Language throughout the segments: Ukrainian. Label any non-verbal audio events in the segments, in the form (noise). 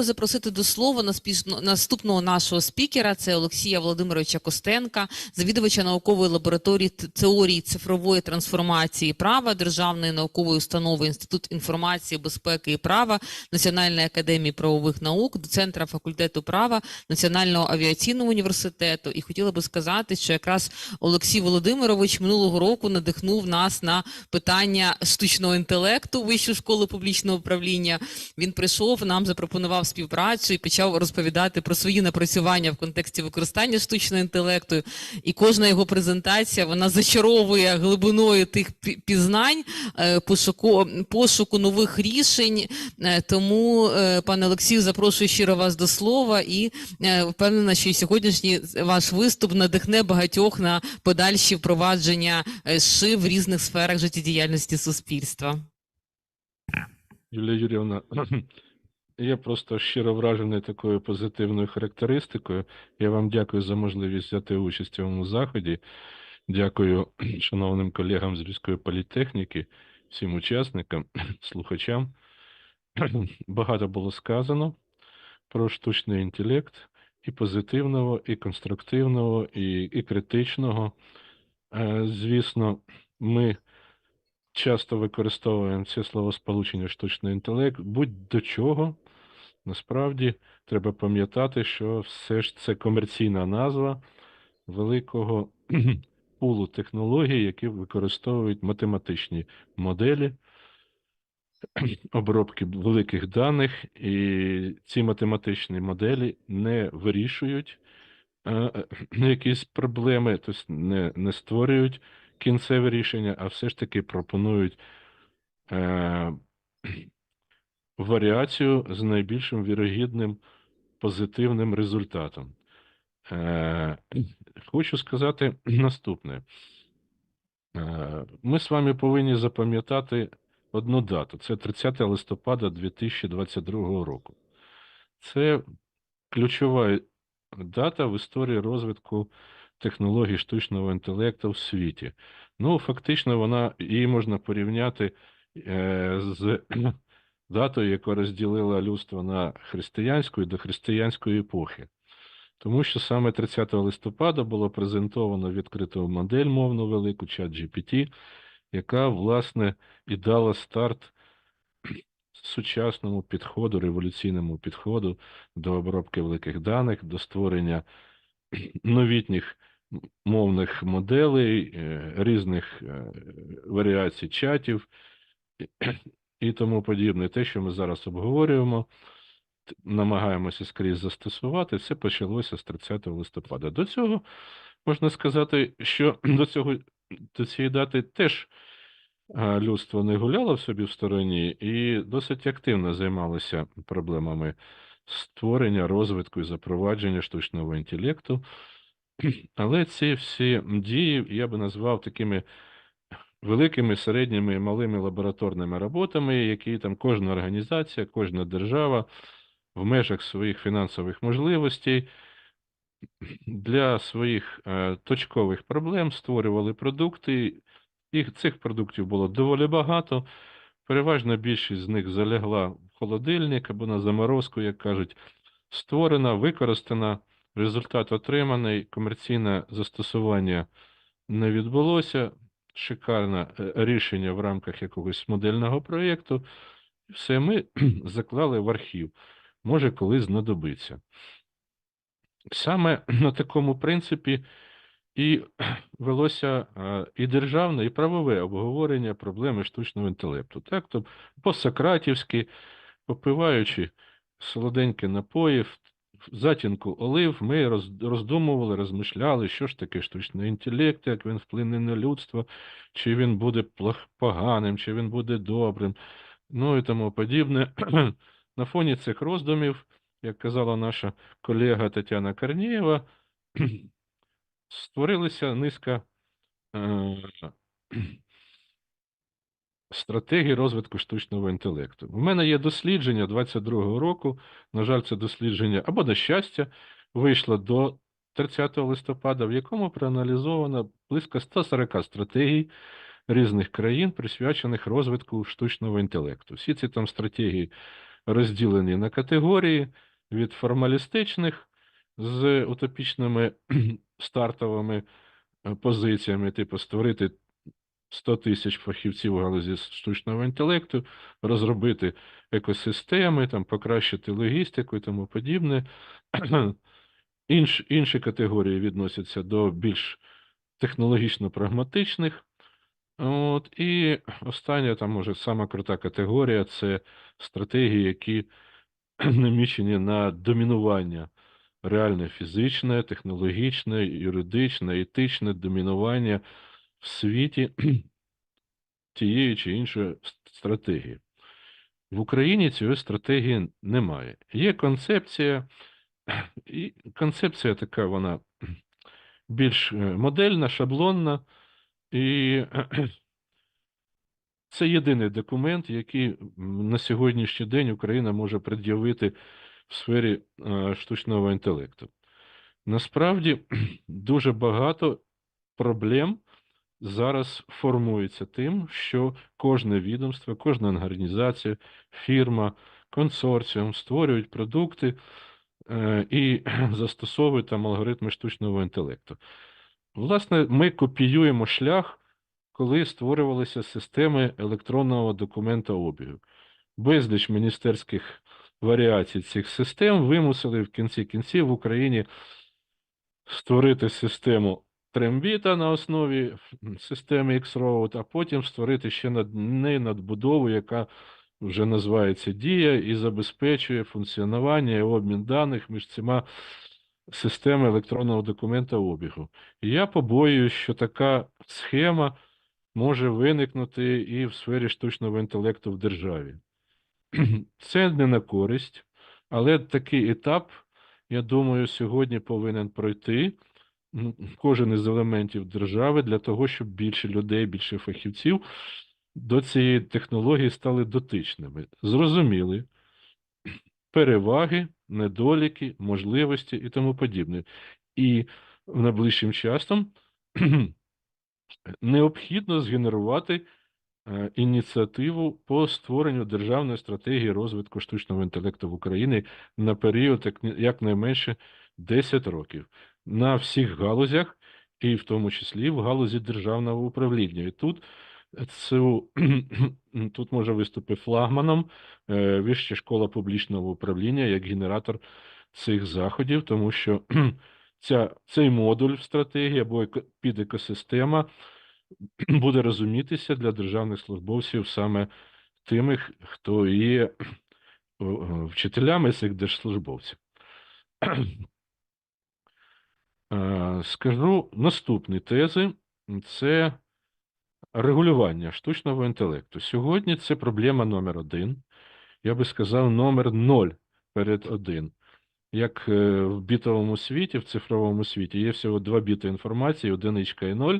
би запросити до слова наступного нашого спікера. Це Олексія Володимировича Костенка, завідувача наукової лабораторії теорії цифрової трансформації права Державної наукової установи Інститут інформації, безпеки і права Національної академії правових наук, доцентра факультету права Національного авіаційного університету. І хотіла би сказати, що якраз Олексій Володимирович минулого року надихнув нас на питання штучного інтелекту Вищу школу публічного управління. Він прийшов, нам запропонував співпрацю і почав розповідати про свої напрацювання в контексті використання штучного інтелекту. І кожна його презентація вона зачаровує глибиною тих пізнань, е, пошуку, пошуку нових рішень. Е, Тому, е, пане Олексію, запрошую щиро вас до слова і впевнена, що сьогоднішній ваш виступ надихне багатьох на подальші впровадження ШИ в різних сферах життєдіяльності суспільства. Юлія Юрівна, я просто щиро вражений такою позитивною характеристикою. Я вам дякую за можливість взяти участь у цьому заході. Дякую (clears throat) шановним колегам з Львівської політехніки, всім учасникам, (clears throat) слухачам. (clears throat) Багато було сказано про штучний інтелект і позитивного, і конструктивного, і, і критичного. Е, Звісно, ми часто використовуємо це словосполучення штучний інтелект. Будь до чого, насправді треба пам'ятати, що все ж це комерційна назва великого (clears throat) пулу технологій, які використовують математичні моделі (clears throat) обробки великих даних, і ці математичні моделі не вирішують е, (clears throat) якісь проблеми, тобто не, не створюють кінцеве рішення, а все ж таки пропонують е, варіацію з найбільшим вірогідним позитивним результатом. Е, хочу сказати наступне. Е, Ми з вами повинні запам'ятати одну дату. Це 30 листопада 2022 року. Це ключова дата в історії розвитку технологій штучного інтелекту в світі. Ну, фактично, вона її можна порівняти е, з датою, яка розділила людство на християнську і дохристиянської епохи. Тому що саме 30 листопада було презентовано відкриту модель мовну велику ChatGPT, яка, власне, і дала старт сучасному підходу, революційному підходу до обробки великих даних, до створення новітніх мовних моделей, е, різних е, варіацій чатів і тому подібне. Те, що ми зараз обговорюємо, намагаємося скрізь застосувати, все почалося з 30 листопада. До цього можна сказати, що (clears throat) до цього до цієї дати теж людство не гуляло в собі в стороні і досить активно займалося проблемами створення, розвитку і запровадження штучного інтелекту. (clears throat) Але ці всі дії я би назвав такими великими, середніми і малими лабораторними роботами, які там кожна організація, кожна держава в межах своїх фінансових можливостей для своїх е, точкових проблем створювали продукти. Їх цих продуктів було доволі багато. Переважна більшість з них залягла в холодильник або на заморозку, як кажуть, створена, використана, результат отриманий, комерційне застосування не відбулося, шикарне е, рішення в рамках якогось модельного проєкту. Все ми (clears throat) заклали в архів. Може, колись знадобиться. Саме (clears throat) на такому принципі і (clears throat) велося е, і державне, і правове обговорення проблеми штучного інтелекту. Так, то по-сократівськи, попиваючи солоденькі напої, в в затінку олив, ми роздумували, розмишляли, що ж таке штучний інтелект, як він вплине на людство, чи він буде поганим, чи він буде добрим, ну і тому подібне. (clears throat) На фоні цих роздумів, як казала наша колега Тетяна Корнієва, (clears throat) створилася низка стратегій розвитку штучного інтелекту. У мене є дослідження 22-го року, на жаль, це дослідження або на щастя, вийшло до 30 листопада, в якому проаналізовано близько 140 стратегій різних країн, присвячених розвитку штучного інтелекту. Всі ці там стратегії розділені на категорії від формалістичних з утопічними (clears throat) стартовими позиціями, типу створити 100 тисяч фахівців у галузі штучного інтелекту, розробити екосистеми, там, покращити логістику і тому подібне. (clears throat) Інш, інші категорії відносяться до більш технологічно-прагматичних. От, і остання, там, може, сама крута категорія це стратегії, які (clears throat) намічені на домінування реальне фізичне, технологічне, юридичне, етичне домінування в світі (clears throat) тієї чи іншої стратегії. В Україні цієї стратегії немає. Є концепція, (clears throat) і концепція така, вона (clears throat) більш е, модельна, шаблонна, і це єдиний документ, який на сьогоднішній день Україна може пред'явити в сфері е, штучного інтелекту. Насправді дуже багато проблем зараз формується тим, що кожне відомство, кожна організація, фірма, консорціум створюють продукти е, і (clears throat) застосовують там алгоритми штучного інтелекту. Власне, ми копіюємо шлях, коли створювалися системи електронного документообігу. Безліч міністерських варіацій цих систем вимусили в кінці кінців в Україні створити систему Трембіта на основі системи X-Road, а потім створити ще над неї надбудову, яка вже називається Дія, і забезпечує функціонування і обмін даних між цими системами електронного документообігу. І я побоююсь, що така схема може виникнути і в сфері штучного інтелекту в державі. (clears throat) Це не на користь, але такий етап, я думаю, сьогодні повинен пройти кожен із елементів держави для того, щоб більше людей, більше фахівців до цієї технології стали дотичними, зрозуміли переваги, недоліки, можливості і тому подібне. І найближчим часом (clears throat) необхідно згенерувати е, ініціативу по створенню державної стратегії розвитку штучного інтелекту в Україні на період якнайменше 10 років на всіх галузях, і в тому числі в галузі державного управління. І тут цю, (clears throat) тут може виступити флагманом е, Вища школа публічного управління як генератор цих заходів, тому що (clears throat) ця, цей модуль в стратегії або еко- підекосистема (clears throat) буде розумітися для державних службовців саме тими, хто є вчителями цих держслужбовців. Е, Скажу наступні тези це регулювання штучного інтелекту. Сьогодні це проблема номер один. Я би сказав, номер ноль перед один. Як е, в бітовому світі, в цифровому світі, є всього два біти інформації, одиничка і ноль,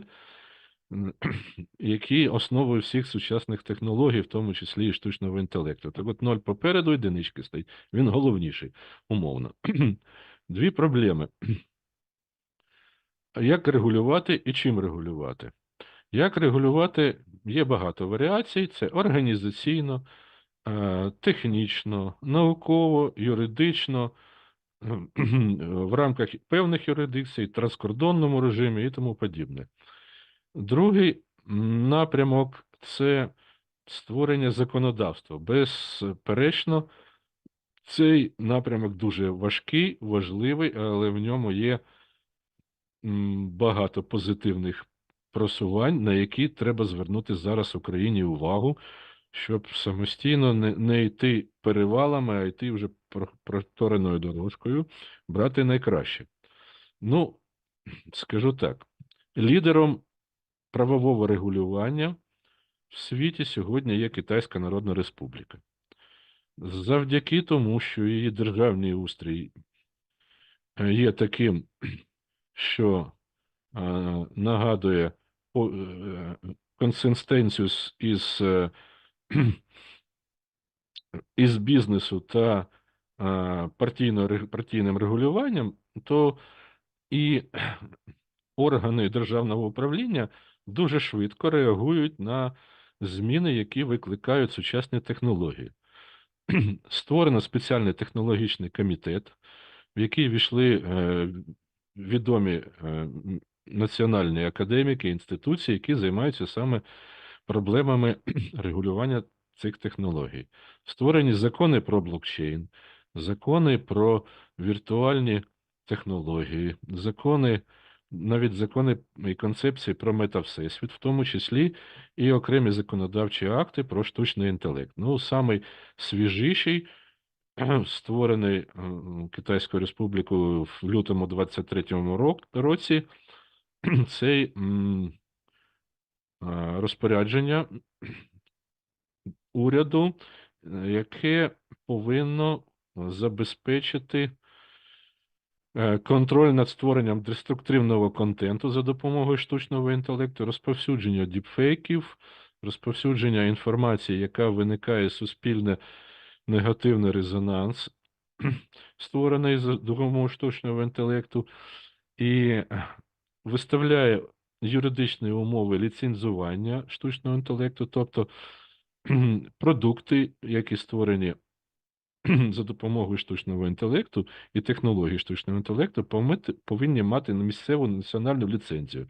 (clears throat) які основою всіх сучасних технологій, в тому числі і штучного інтелекту. Так от ноль попереду одинички стоїть, він головніший, умовно. (clears throat) Дві проблеми. (clears throat) Як регулювати і чим регулювати? Як регулювати? Є багато варіацій: це організаційно, е, технічно, науково, юридично, (clears throat) в рамках певних юрисдикцій, транскордонному режимі і тому подібне. Другий напрямок це створення законодавства. Безперечно, цей напрямок дуже важкий, важливий, але в ньому є багато позитивних просувань, на які треба звернути зараз Україні увагу, щоб самостійно не, не йти перевалами, а йти вже протореною дорожкою, брати найкраще. Ну, скажу так, лідером правового регулювання в світі сьогодні є Китайська Народна Республіка. Завдяки тому, що її державний устрій е, є таким, що е, нагадує е, консистенцію із, е, (clears throat) із бізнесу та е, партійно, партійним регулюванням, то і (clears throat) органи державного управління дуже швидко реагують на зміни, які викликають сучасні технології. (clears throat) створено спеціальний технологічний комітет, в який війшли е, відомі е, національні академіки, інституції, які займаються саме проблемами (clears throat) регулювання цих технологій. Створені закони про блокчейн, закони про віртуальні технології, закони, навіть закони і концепції про метавсесвіт, в тому числі і окремі законодавчі акти про штучний інтелект. Ну, самий свіжіший, (clears throat) створений Китайською Республікою в лютому 23-му році, (clears throat) цей розпорядження уряду, е, яке повинно забезпечити е, контроль над створенням деструктивного контенту за допомогою штучного інтелекту, розповсюдження діпфейків, розповсюдження інформації, яка виникає суспільне негативний резонанс, (clears throat) створений за допомогою штучного інтелекту, і виставляє юридичні умови ліцензування штучного інтелекту, тобто (clears throat) продукти, які створені (clears throat) за допомогою штучного інтелекту і технологій штучного інтелекту, повинні мати місцеву національну ліцензію.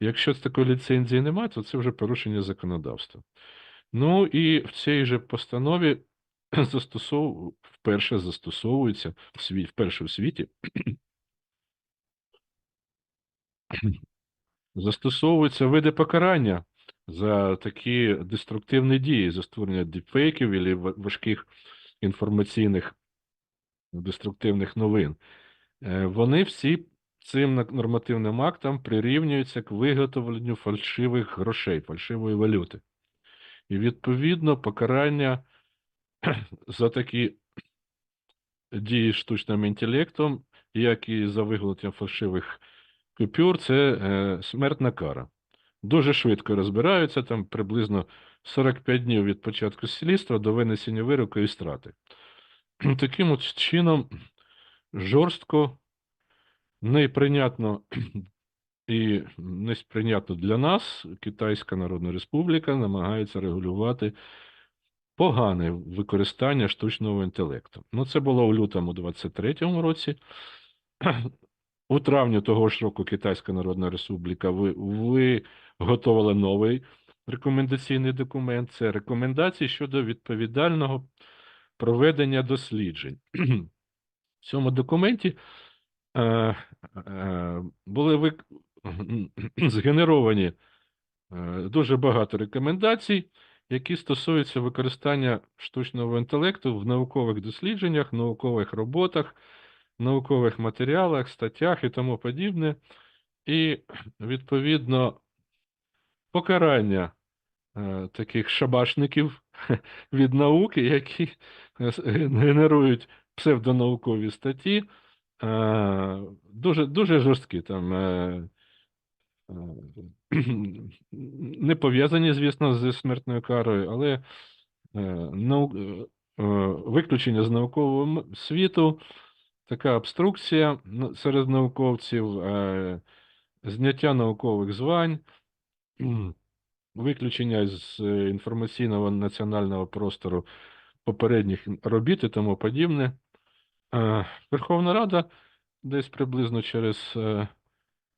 Якщо такої ліцензії немає, то це вже порушення законодавства. Ну і в цій же постанові (clears throat) застосов... вперше застосовується в світ... вперше в світі (clears throat) застосовуються види покарання за такі деструктивні дії, за створення діпфейків або важких інформаційних деструктивних новин. Е, Вони всі цим нормативним актам прирівнюються к виготовленню фальшивих грошей, фальшивої валюти. І відповідно покарання (clears throat) за такі дії штучним інтелектом, як і за виготовлення фальшивих купюр, це е, смертна кара. Дуже швидко розбираються, там приблизно 45 днів від початку слідства до винесення вироку і страти. (clears throat) Таким от чином жорстко, неприйнятно (clears throat) і несприйнятно для нас Китайська Народна Республіка намагається регулювати погане використання штучного інтелекту. Ну, це було у лютому 23-му році. У травні того ж року Китайська Народна Республіка ви, виготовила новий рекомендаційний документ. Це рекомендації щодо відповідального проведення досліджень. В цьому документі е, е, були вик... згенеровані е, дуже багато рекомендацій, які стосуються використання штучного інтелекту в наукових дослідженнях, наукових роботах, наукових матеріалах, статтях і тому подібне. І, відповідно, покарання е, таких шабашників (laughs) від науки, які генерують псевдонаукові статті, е, дуже, дуже жорсткі. Там, е, (clears throat) не пов'язані, звісно, зі смертною карою, але е, нау... е, виключення з наукового світу, така обструкція серед науковців, е, зняття наукових звань, виключення з інформаційного національного простору попередніх робіт і тому подібне. Верховна Рада десь приблизно через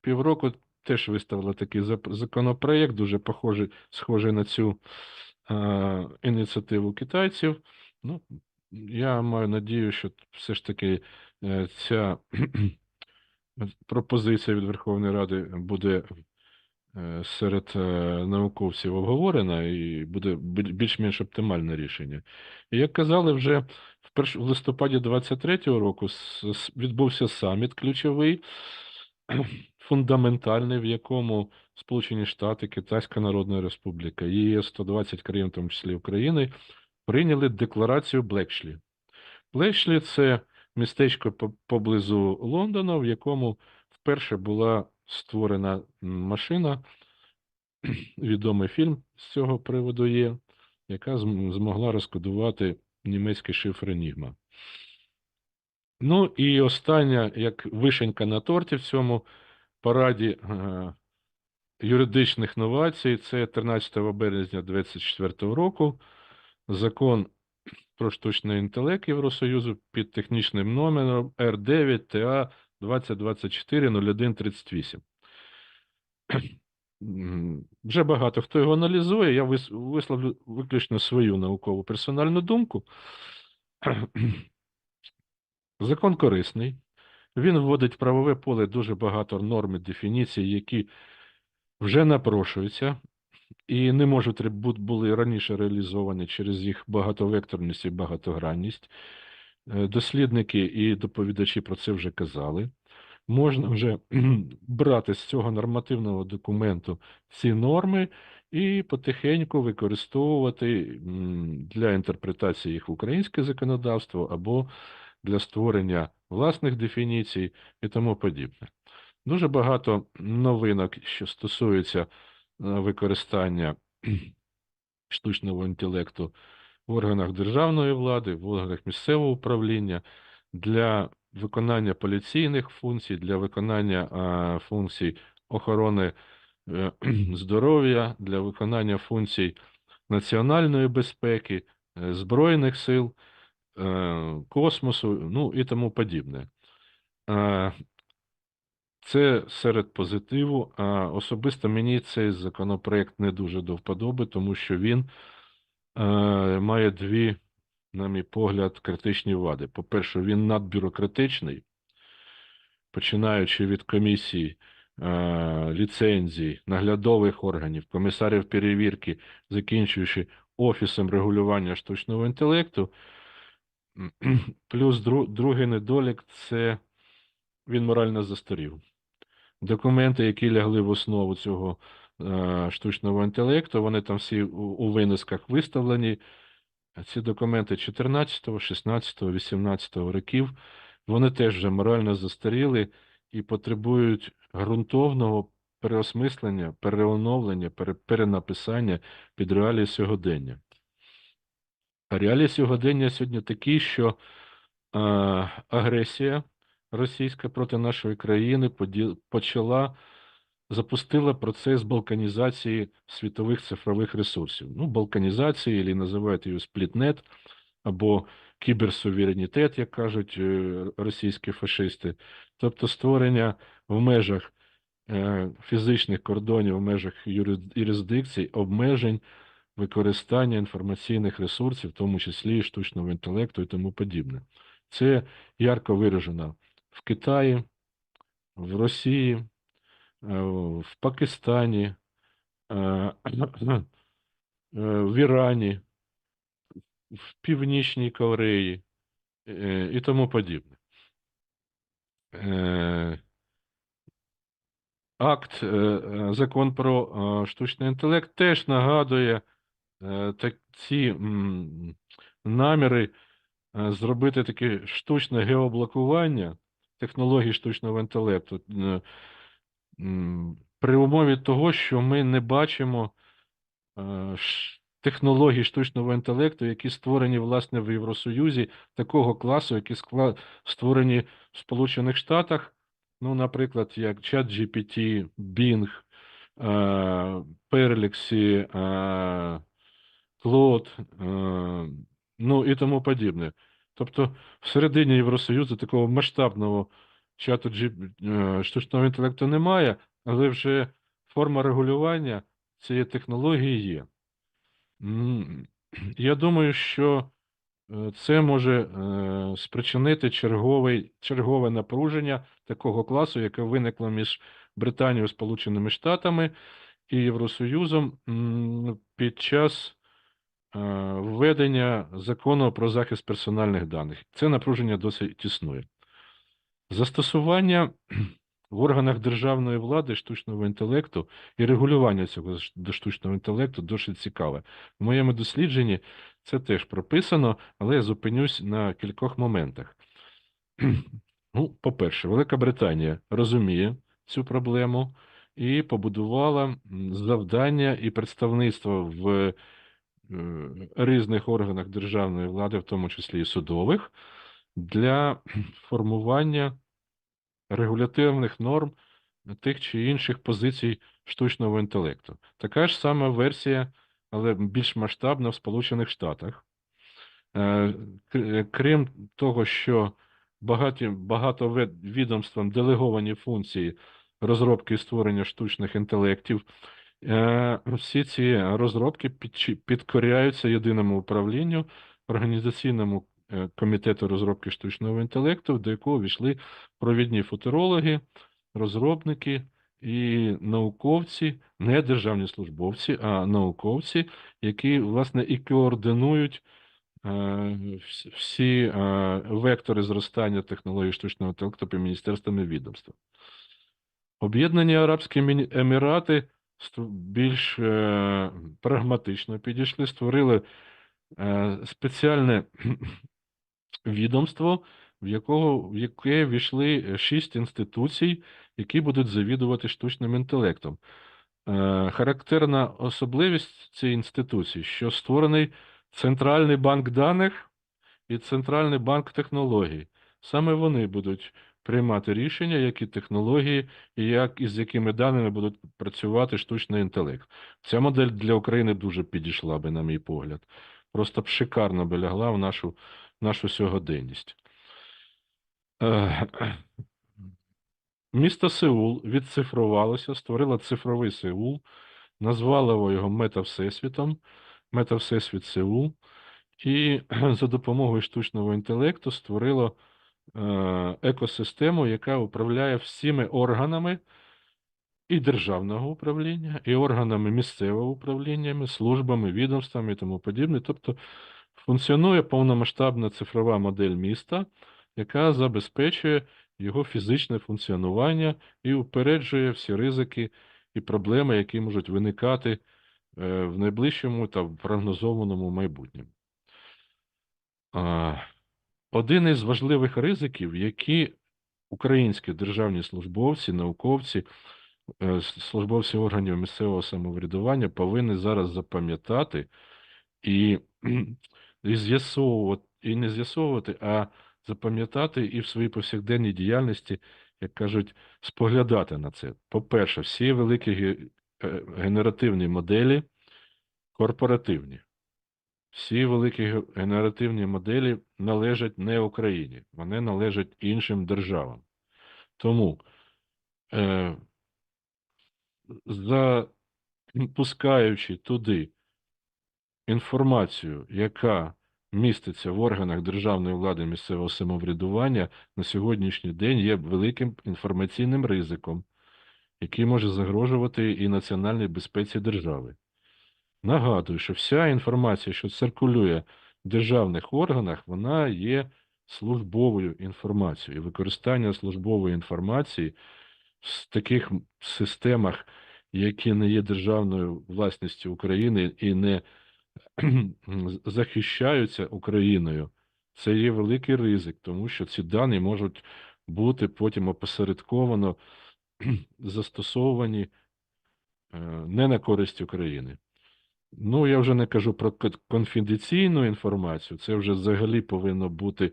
півроку теж виставила такий законопроєкт, дуже похожий, схожий на цю е, ініціативу китайців. Ну, я маю надію, що все ж таки е, ця (clears throat) пропозиція від Верховної Ради буде е, серед е, науковців обговорена і буде більш-менш оптимальне рішення. І як казали, вже в, листопаді 23-го року відбувся саміт ключовий, фундаментальний, в якому Сполучені Штати, Китайська Народна Республіка ЄС 120 країн, в тому числі України, прийняли декларацію Блекшлі. Блекшлі – це містечко поблизу Лондона, в якому вперше була створена машина, (clears throat) відомий фільм з цього приводу є, яка змогла розкодувати німецький шифр Енігма. Ну і остання, як вишенька на торті в цьому параді е, юридичних новацій, це 13 березня 2024 року закон про штучний інтелект Євросоюзу під технічним номером R9 TA 2024 01 38. М, Вже багато хто його аналізує. Я висловлю виключно свою наукову персональну думку. Закон корисний. Він вводить в правове поле дуже багато норм і дефініцій, які вже напрошуються і не можуть були раніше реалізовані через їх багатовекторність і багатогранність. Е, Дослідники і доповідачі про це вже казали. Можна вже (clears throat) брати з цього нормативного документу ці норми і потихеньку використовувати для інтерпретації їх в українське законодавство або для створення власних дефініцій і тому подібне. Дуже багато новинок, що стосуються е, використання (clears throat) штучного інтелекту в органах державної влади, в органах місцевого управління для виконання поліційних функцій, для виконання а, функцій охорони е, (clears throat) здоров'я, для виконання функцій національної безпеки, е, збройних сил, е, космосу, ну і тому подібне. Е, Це серед позитиву. А особисто мені цей законопроект не дуже до вподоби, тому що він е, має дві, на мій погляд, критичні вади. По-перше, він надбюрократичний, починаючи від комісій, е, ліцензій, наглядових органів, комісарів перевірки, закінчуючи Офісом регулювання штучного інтелекту. (clears throat) Плюс дру- другий недолік це він морально застарів. Документи, які лягли в основу цього е, штучного інтелекту, вони там всі у, у винисках виставлені. Ці документи 14, 16, 18 років, вони теж вже морально застаріли і потребують ґрунтовного переосмислення, переоновлення, пере- перенаписання під реалії сьогодення. Реалії сьогодення сьогодні такі, що е, агресія російська проти нашої країни поді- почала, запустила процес балканізації світових цифрових ресурсів. Ну, балканізації, або називають її сплітнет, або кіберсуверенітет, як кажуть е, російські фашисти. Тобто створення в межах е, фізичних кордонів, в межах юрисдикцій, обмежень використання інформаційних ресурсів, в тому числі і штучного інтелекту і тому подібне. Це ярко виражено в Китаї, в Росії, е, в Пакистані, е, (clears throat) е, в Ірані, в Північній Кореї і тому подібне. Акт, закон про штучний інтелект теж нагадує так, ці наміри е, зробити таке штучне геоблокування технологій штучного інтелекту е, при умові того, що ми не бачимо е, технологій штучного інтелекту, які створені власне в Євросоюзі такого класу, які створені в Сполучених Штатах, ну, наприклад, як ChatGPT, Bing, е, Claude, е, ну і тому подібне. Тобто всередині Євросоюзу такого масштабного чату е, штучного інтелекту немає, але вже форма регулювання цієї технології є. (clears throat) Я думаю, що е, це може е, спричинити черговий, чергове напруження такого класу, яке виникло між Британією, Сполученими Штатами і Євросоюзом під час введення закону про захист персональних даних. Це напруження досить існує. Застосування в органах державної влади штучного інтелекту і регулювання цього штучного інтелекту досить цікаве. В моєму дослідженні це теж прописано, але я зупинюсь на кількох моментах. (clears throat) Ну, по-перше, Велика Британія розуміє цю проблему і побудувала завдання і представництво в е, різних органах державної влади, в тому числі і судових, для формування регулятивних норм тих чи інших позицій штучного інтелекту. Така ж сама версія, але більш масштабна в Сполучених Штатах. Е, Крім того, що багаті, багато відомствам делеговані функції розробки і створення штучних інтелектів, е, всі ці розробки підкоряються єдиному управлінню, організаційному е, комітету розробки штучного інтелекту, до якого війшли провідні футурологи, розробники і науковці, не державні службовці, а науковці, які, власне, і координують е, всі е, вектори зростання технологій штучного інтелекту по міністерствам і відомствам. Об'єднані Арабські Емірати більш е, прагматично підійшли, створили е, спеціальне (clears throat) відомство, в якого в яке війшли шість інституцій, які будуть завідувати штучним інтелектом. Е, Характерна особливість цієї інституції, що створений Центральний банк даних і Центральний банк технологій. Саме вони будуть приймати рішення, які технології і як, і з якими даними будуть працювати штучний інтелект. Ця модель для України дуже підійшла би, на мій погляд. Просто б шикарно би лягла в нашу, нашу сьогоденність. Місто Сеул відцифрувалося, створило цифровий Сеул, назвало його Мета-Всесвітом, Мета-Всесвіт Сеул, і за допомогою штучного інтелекту створило екосистему, яка управляє всіми органами і державного управління, і органами місцевого управління, службами, відомствами і тому подібне. Тобто функціонує повномасштабна цифрова модель міста, яка забезпечує його фізичне функціонування і упереджує всі ризики і проблеми, які можуть виникати е, в найближчому та прогнозованому майбутньому. Один із важливих ризиків, які українські державні службовці, науковці, е, службовці органів місцевого самоврядування повинні зараз запам'ятати і, (clears throat) і з'ясовувати, і не з'ясовувати, а запам'ятати і в своїй повсякденній діяльності, як кажуть, споглядати на це. По-перше, всі великі е, генеративні моделі корпоративні. Всі великі генеративні моделі належать не Україні, вони належать іншим державам. Тому е, запускаючи туди інформацію, яка міститься в органах державної влади місцевого самоврядування, на сьогоднішній день є великим інформаційним ризиком, який може загрожувати і національній безпеці держави. Нагадую, що вся інформація, що циркулює в державних органах, вона є службовою інформацією. І використання службової інформації в таких системах, які не є державною власністю України і не (clears throat) захищаються Україною, це є великий ризик, тому що ці дані можуть бути потім опосередковано (clears throat) застосовані е, не на користь України. Ну, я вже не кажу про конфіденційну інформацію, це вже взагалі повинно бути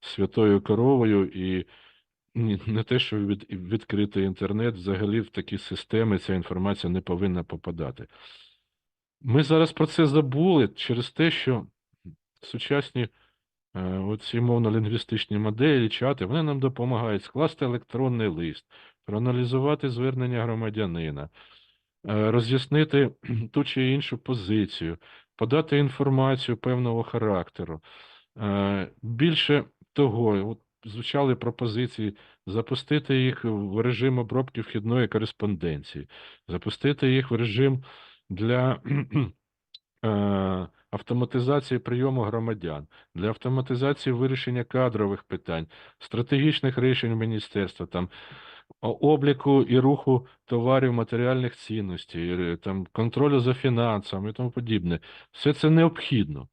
святою коровою і не те, що від, відкритий інтернет, взагалі в такі системи ця інформація не повинна попадати. Ми зараз про це забули через те, що сучасні е, оці мовно-лінгвістичні моделі, чати, вони нам допомагають скласти електронний лист, проаналізувати звернення громадянина, роз'яснити ту чи іншу позицію, подати інформацію певного характеру. Е, Більше того, от звучали пропозиції запустити їх в режим обробки вхідної кореспонденції, запустити їх в режим для е, автоматизації прийому громадян, для автоматизації вирішення кадрових питань, стратегічних рішень міністерства, там обліку і руху товарів матеріальних цінностей, там контролю за фінансами і тому подібне. Все це необхідно.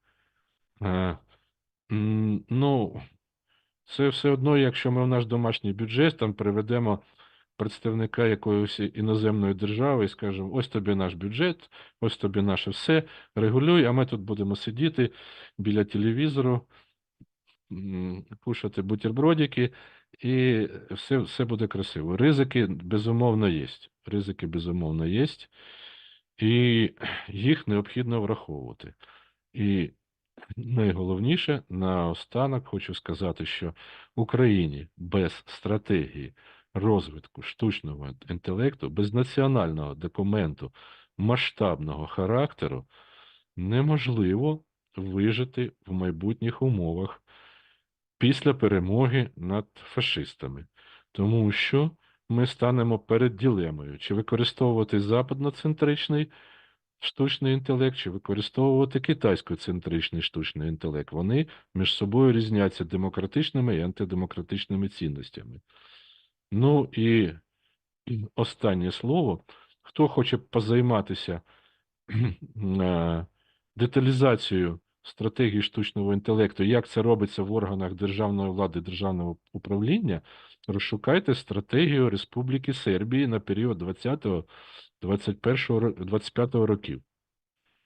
Е, Ну, це все одно, якщо ми в наш домашній бюджет там приведемо представника якоїсь іноземної держави і скажемо, ось тобі наш бюджет, ось тобі наше все, регулюй, а ми тут будемо сидіти біля телевізору, кушати бутербродики, і все, все буде красиво. Ризики, безумовно, є. Ризики, безумовно, є, і їх необхідно враховувати. І найголовніше, наостанок хочу сказати, що Україні без стратегії розвитку штучного інтелекту, без національного документу масштабного характеру неможливо вижити в майбутніх умовах після перемоги над фашистами, тому що ми станемо перед ділемою, чи використовувати западноцентричний штучний інтелект, чи використовувати китайськоцентричний штучний інтелект. Вони між собою різняться демократичними і антидемократичними цінностями. Ну і останнє слово. Хто хоче позайматися е, деталізацією стратегії штучного інтелекту, як це робиться в органах державної влади, державного управління, розшукайте стратегію Республіки Сербії на період 20-го, 21-го, ро- 25-го років.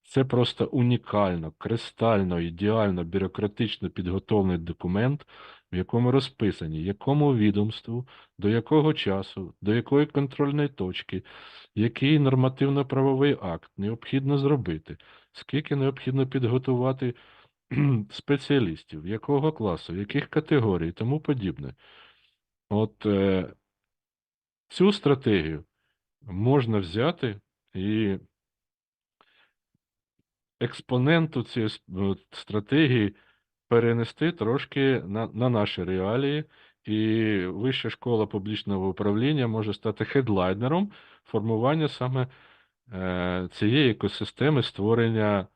Це просто унікально, кристально, ідеально, бюрократично підготовлений документ, в якому розписані, якому відомству, до якого часу, до якої контрольної точки, який нормативно-правовий акт необхідно зробити, скільки необхідно підготувати (clears throat) спеціалістів, якого класу, яких категорій? І тому подібне. От е, цю стратегію можна взяти і експоненту цієї е, стратегії перенести трошки на, на наші реалії, і Вища школа публічного управління може стати хедлайнером формування саме цієї екосистеми створення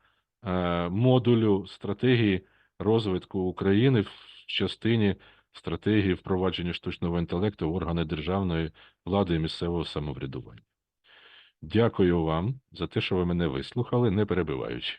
е, модулю стратегії розвитку України в частині стратегії впровадження штучного інтелекту в органи державної влади і місцевого самоврядування. Дякую вам за те, що ви мене вислухали, не перебиваючи.